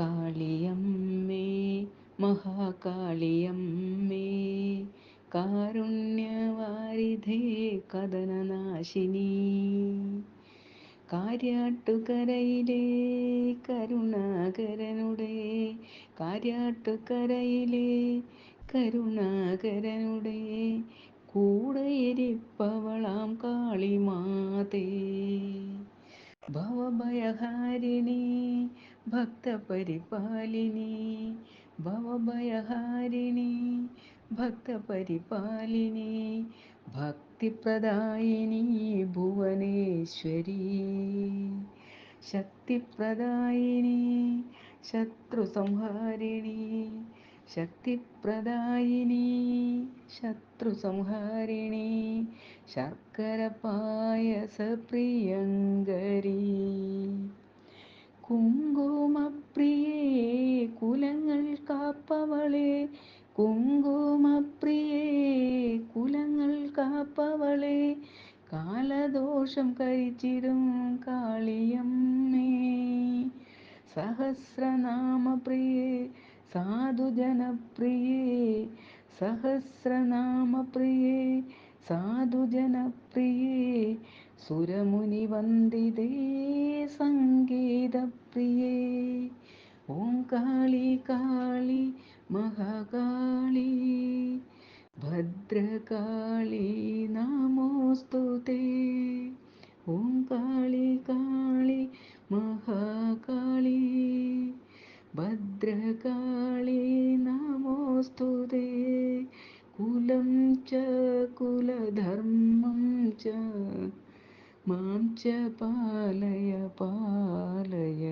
കാളിയമ്മേ മഹാകാളിയമ്മേ കാരുണ്യവാരിധേ കഥനനാശിനി. കാര്യാട്ടുകരയിലെ കരുണാകരനുടെ കാര്യാട്ടുകരയിലെ കരുണാകരനുടെ കൂടെയിരിപ്പവളാം കാളിമാതേ. ഭവഭയഹാരിണി ഭക്തപരിപാലിനി ഭവഭയഹാരിണി ഭക്തപരിപാലിനി ഭക്തിപ്രദായിനി ഭുവനേശ്വരി. ശക്തിപ്രദായിനി ശത്രുസംഹാരിണി ശക്തിപ്രദായിനി ശത്രുസംഹാരിണി ശർക്കര കാപ്പവളെ കുങ്കുമപ്രിയേ കുലങ്ങൾ കാപ്പവളെ കാലദോഷം കഴിച്ചിടും കാളിയമ്മേ. സഹസ്രനാമപ്രിയേ സാധുജനപ്രിയേ സഹസ്രനാമപ്രിയേ സാധുജനപ്രിയേ സുരമുനിവന്ദിതേ സംഗീതപ്രിയേ ഓം കാളി കാളി മഹാകാളി ഭദ്രകാളി നമോസ്തുതേ ഓം കാളി കാളി മഹാകാളി ഭദ്രകാളി നമോസ്തുതേ കുലം ച കുലധർമ്മം ച മാം ച പാലയ പാലയ.